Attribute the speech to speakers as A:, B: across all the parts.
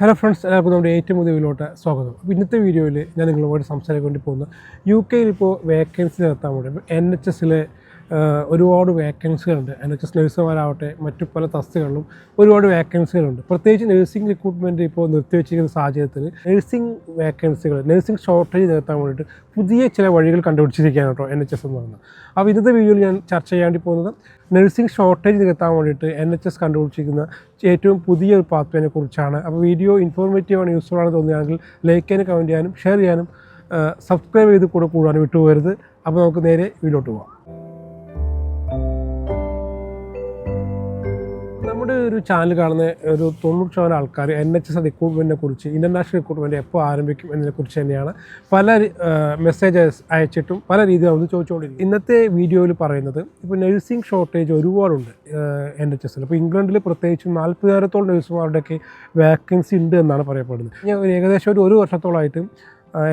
A: Hello friends എല്ലാവർക്കും നമ്മുടെ ഏറ്റവും പുതിയ വീലോട്ട് സ്വാഗതം. അപ്പോൾ ഇന്നത്തെ വീഡിയോയിൽ ഞാൻ നിങ്ങളുമായിട്ട് സംസാരിക്കാൻ വേണ്ടി പോകുന്ന യു കെയിൽ ഇപ്പോൾ വേക്കൻസി നടത്താൻ വേണ്ടി എൻ എച്ച് എസിലെ ഒരുപാട് വേക്കൻസികളുണ്ട് എൻ എച്ച് എസ് നഴ്സുമാരാവട്ടെ മറ്റു പല തസ്തികളിലും ഒരുപാട് വേക്കൻസികളുണ്ട് പ്രത്യേകിച്ച് നഴ്സിംഗ് റിക്രൂട്ട്മെന്റ് ഇപ്പോൾ നിർത്തിവെച്ചിരിക്കുന്ന സാഹചര്യത്തിൽ നഴ്സിംഗ് വേക്കൻസികൾ നഴ്സിംഗ് ഷോർട്ടേജ് നിർത്താൻ വേണ്ടിയിട്ട് പുതിയ ചില വഴികൾ കണ്ടുപിടിച്ചിരിക്കുകയാണ് കേട്ടോ എൻ എച്ച് എസ് എന്ന് പറയുന്നത്. അപ്പോൾ ഇന്നത്തെ വീഡിയോയിൽ ഞാൻ ചർച്ച ചെയ്യാൻ വേണ്ടി പോകുന്നത് നഴ്സിംഗ് ഷോർട്ടേജ് നികത്താൻ വേണ്ടിയിട്ട് എൻ എച്ച് എസ് കണ്ടുപിടിച്ചിരിക്കുന്ന ഏറ്റവും പുതിയ ഒരു പാത്വേനെ കുറിച്ചാണ്. അപ്പോൾ വീഡിയോ ഇൻഫോർമേറ്റീവ് ആണ് യൂസ്ഫുൾ ആണെന്ന് തോന്നുകയാണെങ്കിൽ ലൈക്ക് ചെയ്യാനും കമന്റ് ചെയ്യാനും ഷെയർ ചെയ്യാനും സബ്സ്ക്രൈബ് ചെയ്ത് കൂടെ കൂടാനും വിട്ടുപോകരുത്. അപ്പോൾ നമുക്ക് നേരെ വീഡിയോട്ട് പോകാം നമ്മുടെ ഒരു ചാനൽ കാണുന്ന ഒരു തൊണ്ണൂറ് ശതമാനം ആൾക്കാർ എൻ എച്ച് എസ് റിക്രൂട്ട്മെന്റിനെ കുറിച്ച് ഇന്റർനാഷണൽ റിക്രൂട്ട്മെന്റ് എപ്പോൾ ആരംഭിക്കും എന്നതിനെ കുറിച്ച് തന്നെയാണ് പല മെസ്സേജ് അയച്ചിട്ടും പല രീതിയിൽ അവർ ചോദിച്ചുകൊണ്ടിരിക്കും ഇന്നത്തെ വീഡിയോയിൽ പറയുന്നത് ഇപ്പോൾ നഴ്സിംഗ് ഷോർട്ടേജ് ഒരുപാടുണ്ട് എൻ എച്ച് എസിൽ അപ്പോൾ ഇംഗ്ലണ്ടിൽ പ്രത്യേകിച്ചും നാൽപ്പതിനായിരത്തോളം നഴ്സുമാരുടെയൊക്കെ വാക്കൻസി ഉണ്ട് എന്നാണ് പറയപ്പെടുന്നത്. ഞാൻ ഏകദേശം ഒരു ഒരു വർഷത്തോളമായിട്ട്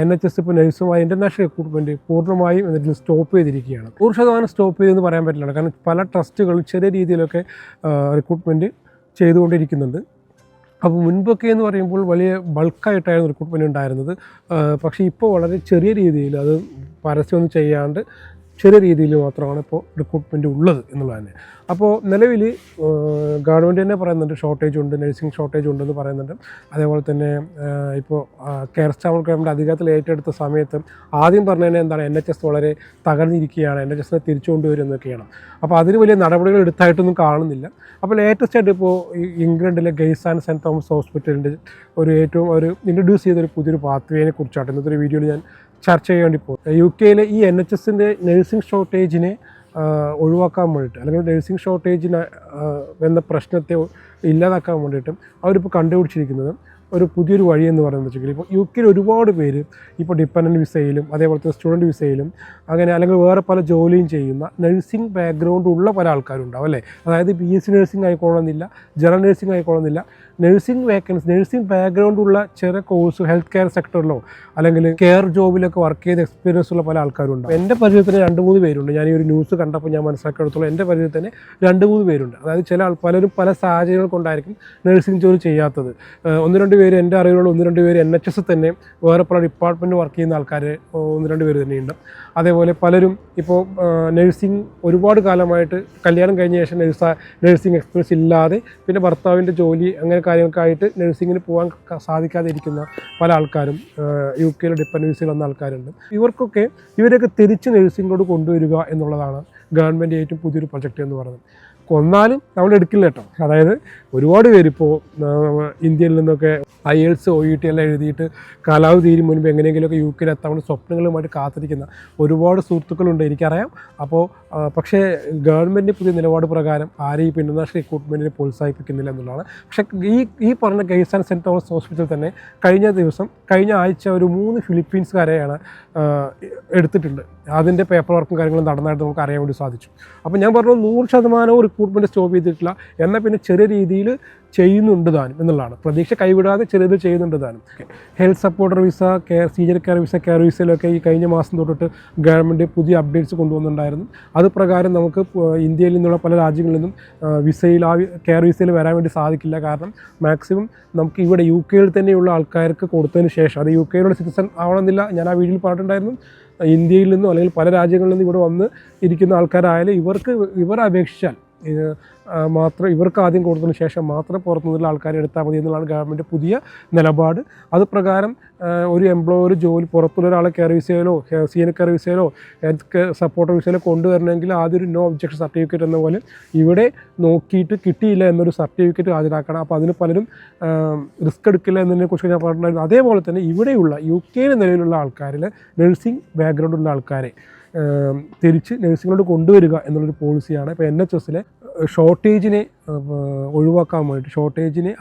A: എൻ എച്ച് എസ് ഇപ്പോൾ നഴ്സുമായി ഇന്റർനാഷണൽ റിക്രൂട്ട്മെന്റ് പൂർണമായും എന്നിട്ട് സ്റ്റോപ്പ് ചെയ്തിരിക്കുകയാണ്. നൂറ് ശതമാനം സ്റ്റോപ്പ് ചെയ്തെന്ന് പറയാൻ പറ്റില്ല. കാരണം പല ട്രസ്റ്റുകളും ചെറിയ രീതിയിലൊക്കെ റിക്രൂട്ട്മെന്റ് ചെയ്തുകൊണ്ടിരിക്കുന്നുണ്ട്. അപ്പോൾ മുൻപൊക്കെ എന്ന് പറയുമ്പോൾ വലിയ ബൾക്കായിട്ടായിരുന്നു റിക്രൂട്ട്മെന്റ് ഉണ്ടായിരുന്നത്. പക്ഷേ ഇപ്പോൾ വളരെ ചെറിയ രീതിയിൽ അത് പരസ്യമൊന്നും ചെയ്യാണ്ട് ചെറിയ രീതിയിൽ മാത്രമാണ് ഇപ്പോൾ റിക്രൂട്ട്മെന്റ് ഉള്ളത് എന്നുള്ളത് തന്നെ. അപ്പോൾ നിലവിൽ ഗവൺമെന്റ് തന്നെ പറയുന്നുണ്ട് ഷോർട്ടേജ് ഉണ്ട് നഴ്സിംഗ് ഷോർട്ടേജ് ഉണ്ടെന്ന് പറയുന്നുണ്ട്. അതേപോലെ തന്നെ ഇപ്പോൾ കെയർ സ്റ്റാഫ് ഗവൺമെന്റ് അധികാരത്തിൽ ഏറ്റെടുത്ത സമയത്ത് ആദ്യം പറഞ്ഞതിന് എന്താണ്? എൻ എച്ച് എസ് വളരെ തകർന്നിരിക്കുകയാണ് എൻ എച്ച് എസിനെ തിരിച്ചു അപ്പോൾ അതിന് വലിയ നടപടികൾ എടുത്തായിട്ടൊന്നും കാണുന്നില്ല. അപ്പോൾ ലേറ്റസ്റ്റ് ആയിട്ട് ഇപ്പോൾ ഇംഗ്ലണ്ടിലെ ഗെയ്സ് ആൻഡ് സെന്റ് തോമസ് ഹോസ്പിറ്റലിന്റെ ഒരു ഏറ്റവും ഒരു ഇൻട്രൊഡ്യൂസ് ചെയ്തൊരു പുതിയൊരു പാത്വേനെ കുറിച്ചാണ്. ഇന്നത്തെ ഒരു വീഡിയോയിൽ ഞാൻ ചർച്ച ചെയ്യേണ്ടി പോകും. യു കെയിലെ ഈ എൻ എച്ച് എസിന്റെ നഴ്സിംഗ് ഷോർട്ടേജിനെ ഒഴിവാക്കാൻ വേണ്ടിയിട്ട് അല്ലെങ്കിൽ നഴ്സിംഗ് ഷോർട്ടേജിന് എന്ന പ്രശ്നത്തെ ഇല്ലാതാക്കാൻ വേണ്ടിയിട്ടും അവരിപ്പോൾ കണ്ടുപിടിച്ചിരിക്കുന്നത് ഒരു പുതിയൊരു വഴി എന്ന് പറയുന്നത് വെച്ചെങ്കിൽ ഇപ്പോൾ യു കെയിൽ ഒരുപാട് പേര് ഇപ്പോൾ ഡിപ്പെൻഡന്റ് വിസയിലും അതേപോലെ തന്നെ സ്റ്റുഡന്റ് വിസയിലും അങ്ങനെ അല്ലെങ്കിൽ വേറെ പല ജോലിയും ചെയ്യുന്ന നഴ്സിംഗ് ബാക്ക്ഗ്രൗണ്ട് ഉള്ള പല ആൾക്കാരുണ്ടാവും അല്ലേ? അതായത് ബി എസ് സി നഴ്സിംഗ് ആയിക്കോളുന്നില്ല ജനറൽ നഴ്സിംഗ് ആയിക്കോളുന്നില്ല നഴ്സിംഗ് വേക്കൻസി നഴ്സിംഗ് ബാക്ക്ഗ്രൗണ്ട് ഉള്ള ചെറിയ കോഴ്സ് ഹെൽത്ത് കെയർ സെക്ടറിലോ അല്ലെങ്കിൽ കെയർ ജോബിലൊക്കെ വർക്ക് ചെയ്ത് എക്സ്പീരിയൻസ് ഉള്ള പല ആൾക്കാരുണ്ട്. എന്റെ പരിചയത്തിന് രണ്ട് മൂന്ന് പേരുണ്ട്. ഞാൻ ഈ ഒരു ന്യൂസ് കണ്ടപ്പോൾ ഞാൻ മനസ്സിലാക്കിയെടുത്തോളം എന്റെ പരിചയത്തിന് രണ്ട് മൂന്ന് പേരുണ്ട്. അതായത് ചില ആൾ പലരും പല സാഹചര്യങ്ങൾ കൊണ്ടായിരിക്കും നഴ്സിംഗ് ജോലി ചെയ്യാത്തത്. ഒന്ന് രണ്ട് പേര് എന്റെ അറിവിലുള്ള ഒന്ന് രണ്ട് പേര് എൻ എച്ച് എസ് തന്നെ വേറെ പല ഡിപ്പാർട്ട്മെന്റ് വർക്ക് ചെയ്യുന്ന ആൾക്കാർ ഒന്ന് രണ്ട് പേര് തന്നെയുണ്ട്. അതേപോലെ പലരും ഇപ്പോൾ നഴ്സിംഗ് ഒരുപാട് കാലമായിട്ട് കല്യാണം കഴിഞ്ഞ ശേഷം നഴ്സ നഴ്സിംഗ് എക്സ്പീരിയൻസ് ഇല്ലാതെ പിന്നെ ഭർത്താവിന്റെ ജോലി അങ്ങനെ കാര്യങ്ങൾക്കായിട്ട് നഴ്സിങ്ങിന് പോകാൻ സാധിക്കാതെ ഇരിക്കുന്ന പല ആൾക്കാരും യു കെയിലെ ഡിപ്പെൻഡൻസിൽ വന്ന ആൾക്കാരുണ്ട്. ഇവർക്കൊക്കെ ഇവരൊക്കെ തിരിച്ച് നഴ്സിങ്ങിലോട് കൊണ്ടുവരിക എന്നുള്ളതാണ് ഗവൺമെന്റ് ഏറ്റവും പുതിയൊരു പ്രൊജക്റ്റ് എന്ന് പറയുന്നത്. കൊന്നാലും നമ്മൾ എടുക്കില്ല കേട്ടോ. അതായത് ഒരുപാട് പേരിപ്പോൾ ഇന്ത്യയിൽ നിന്നൊക്കെ IELTS O E T എല്ലാം എഴുതിയിട്ട് കാലാവധി തീരും മുൻപ് എങ്ങനെയെങ്കിലുമൊക്കെ യു കെയിൽ എത്താൻ വേണ്ടി സ്വപ്നങ്ങളുമായിട്ട് കാത്തിരിക്കുന്ന ഒരുപാട് സുഹൃത്തുക്കളുണ്ട് എനിക്കറിയാം. അപ്പോൾ പക്ഷേ ഗവൺമെന്റ് പുതിയ നിലപാട് പ്രകാരം ആരെയും ഈ ഇന്റർനാഷണൽ റിക്രൂട്ട്മെന്റിനെ പ്രോത്സാഹിപ്പിക്കുന്നില്ല എന്നുള്ളതാണ്. പക്ഷേ ഈ ഈ പറഞ്ഞ case and saint Thomas hospital തന്നെ കഴിഞ്ഞ ദിവസം കഴിഞ്ഞ ആഴ്ച ഒരു മൂന്ന് ഫിലിപ്പീൻസുകാരെയാണ് എടുത്തിട്ടുണ്ട്. അതിന്റെ പേപ്പർ വർക്കും കാര്യങ്ങളും നടന്നായിട്ട് നമുക്ക് അറിയാൻ വേണ്ടി സാധിച്ചു. അപ്പോൾ ഞാൻ പറഞ്ഞു നൂറ് ശതമാനവും റിക്രൂട്ട്മെന്റ് സ്റ്റോപ്പ് ചെയ്തിട്ടില്ല. എന്നാൽ പിന്നെ ചെറിയ രീതിയിൽ ചെയ്യുന്നുണ്ട് താനും എന്നുള്ളതാണ്. പ്രതീക്ഷ കൈവിടാതെ ചെറിയത് ചെയ്യുന്നുണ്ട് താനും. Health supporter visa care senior care visa care വിസയിലൊക്കെ ഈ കഴിഞ്ഞ മാസം തൊട്ടിട്ട് ഗവൺമെന്റ് പുതിയ അപ്ഡേറ്റ്സ് കൊണ്ടുവന്നിട്ടുണ്ടായിരുന്നു. അത് പ്രകാരം നമുക്ക് ഇന്ത്യയിൽ നിന്നുള്ള പല രാജ്യങ്ങളിൽ നിന്നും വിസയിൽ ആ കെയർ വിസയിൽ വരാൻ വേണ്ടി സാധിക്കില്ല. കാരണം മാക്സിമം നമുക്ക് ഇവിടെ യു കെയിൽ തന്നെയുള്ള ആൾക്കാർക്ക് കൊടുത്തതിന് ശേഷം അത് യു കെയിലുള്ള സിറ്റിസൺ ആവണമെന്നില്ല. ഞാൻ ആ വീഡിയോയിൽ പറഞ്ഞിട്ടുണ്ടായിരുന്നു. ഇന്ത്യയിൽ നിന്നും അല്ലെങ്കിൽ പല രാജ്യങ്ങളിൽ നിന്നും ഇവിടെ വന്ന് ഇരിക്കുന്ന ആൾക്കാരായാലും ഇവർക്ക് ഇവർ അപേക്ഷിച്ചാൽ മാത്രം ഇവർക്ക് ആദ്യം കൊടുത്തതിന് ശേഷം മാത്രം പുറത്തുനിന്നുള്ള ആൾക്കാരെ എടുത്താൽ മതി എന്നുള്ളതാണ് ഗവൺമെന്റ് പുതിയ നിലപാട്. അത് പ്രകാരം ഒരു എംപ്ലോയർ ജോലി പുറത്തുള്ള ഒരാളെ കെയർ വിസയിലോ സീനിയർ കെയർ വിസയിലോ സപ്പോർട്ടർ വിസയിലോ കൊണ്ടുവരണമെങ്കിൽ ആദ്യം ഒരു നോ ഒബ്ജക്ഷൻ സർട്ടിഫിക്കറ്റ് എന്ന പോലെ ഇവിടെ നോക്കിയിട്ട് കിട്ടിയില്ല എന്നൊരു സർട്ടിഫിക്കറ്റ് ഹാജരാക്കണം. അപ്പോൾ അതിന് പലരും റിസ്ക് എടുക്കില്ല എന്നതിനെ കുറിച്ച് ഞാൻ പറഞ്ഞിട്ടുണ്ടായിരുന്നു. അതേപോലെ തന്നെ ഇവിടെയുള്ള യു കെയിൽ നിലവിലുള്ള ആൾക്കാരിൽ നഴ്സിംഗ് ബാക്ക്ഗ്രൗണ്ട് ഉള്ള ആൾക്കാരെ തിരിച്ച് നഴ്സിങ്ങിലോട്ട് കൊണ്ടുവരിക എന്നുള്ളൊരു പോളിസിയാണ് ഇപ്പോൾ എൻ എച്ച് എസിലെ ഷോർട്ടേജിനെ ഒഴിവാക്കാൻ വേണ്ടി ഷോർട്ടേജിനെ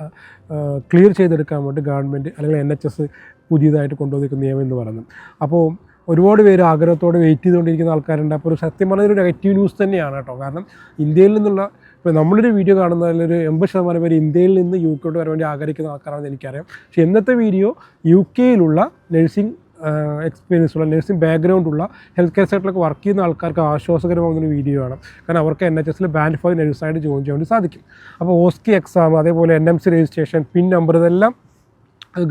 A: ക്ലിയർ ചെയ്തെടുക്കാൻ വേണ്ടി ഗവൺമെന്റ് അല്ലെങ്കിൽ എൻ എച്ച് എസ് പുതിയതായിട്ട് കൊണ്ടുവന്നിരിക്കുന്ന നിയമം എന്ന് പറയുന്നത് അപ്പോൾ ഒരുപാട് പേര് ആഗ്രഹത്തോടെ വെയിറ്റ് ചെയ്തുകൊണ്ടിരിക്കുന്ന ആൾക്കാരുണ്ട്. അപ്പോൾ ഒരു സത്യം പറഞ്ഞ ഒരു നെഗറ്റീവ് ന്യൂസ് തന്നെയാണ് കേട്ടോ. കാരണം ഇന്ത്യയിൽ നിന്നുള്ള ഇപ്പോൾ നമ്മളൊരു വീഡിയോ കാണുന്നതിലൊരു എൺപത് ശതമാനം പേര് ഇന്ത്യയിൽ നിന്ന് യു കെയോട്ട് വരാൻ വേണ്ടി ആഗ്രഹിക്കുന്ന ആൾക്കാരാണെന്ന് എനിക്കറിയാം. പക്ഷേ ഇന്നത്തെ വീഡിയോ യു കെയിലുള്ള നഴ്സിംഗ് എക്സ്പീരിയൻസ് ഉള്ള നഴ്സിംഗ് ബാക്ക്ഗ്രൗണ്ട് ഉള്ള ഹെൽത്ത് കെയർ സെക്ടറിലൊക്കെ വർക്ക് ചെയ്യുന്ന ആൾക്കാർക്ക് ആശ്വാസകരമാകുന്ന വീഡിയോ ആണ്. കാരണം അവർക്ക് എൻ എച്ച് എസിൽ ബാൻഡ് ഫോർ നഴ്സായിട്ട് ജോയിൻ ചെയ്യാൻ വേണ്ടി സാധിക്കും. അപ്പോൾ ഓസ്കി എക്സാം അതേപോലെ N M C registration PIN number ഇതെല്ലാം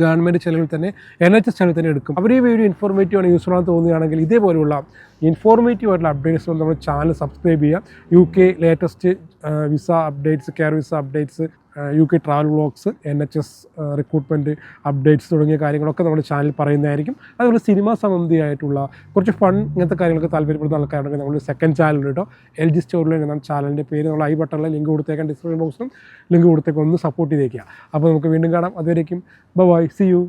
A: ഗവൺമെന്റ് ചെലവിൽ തന്നെ എൻ എച്ച് എസ് ചെലവിൽ തന്നെ എടുക്കും. അവർ ഈ വീഡിയോ ഇൻഫോർമേറ്റീവ് ആണ് യൂസ്ഫുൾ ആണെന്ന് തോന്നുകയാണെങ്കിൽ ഇതേപോലെയുള്ള ഇൻഫോർമേറ്റീവ് ആയിട്ടുള്ള അപ്ഡേറ്റ്സ് നമ്മുടെ ചാനൽ സബ്സ്ക്രൈബ് ചെയ്യുക. U K latest visa updates care visa updates U K travel vlogs N H S recruitment updates തുടങ്ങിയ കാര്യങ്ങളൊക്കെ നമ്മുടെ ചാനൽ പറയുന്നതായിരിക്കും. അതുപോലെ സിനിമ സംബന്ധിയായിട്ടുള്ള കുറച്ച് ഫൺ ഇങ്ങനത്തെ കാര്യങ്ങളൊക്കെ താല്പര്യപ്പെടുന്ന ആൾക്കാരുണ്ടെങ്കിൽ നമ്മുടെ സെക്കൻഡ് ചാനൽ കേട്ടോ. എൽ ജി സ്റ്റോറിൽ എന്ന ചാനലിന്റെ പേര്. നമ്മൾ ഐ ബട്ടണിൽ ലിങ്ക് കൊടുത്തേക്കാം ഡിസ്ക്രിപ്ഷൻ ബോക്സിലും ലിങ്ക് കൊടുത്തേക്കാം. ഒന്ന് സപ്പോർട്ട് ചെയ്തേക്കുക. അപ്പോൾ നമുക്ക് വീണ്ടും കാണാം. അതുവരേക്കും ബൈ സി യു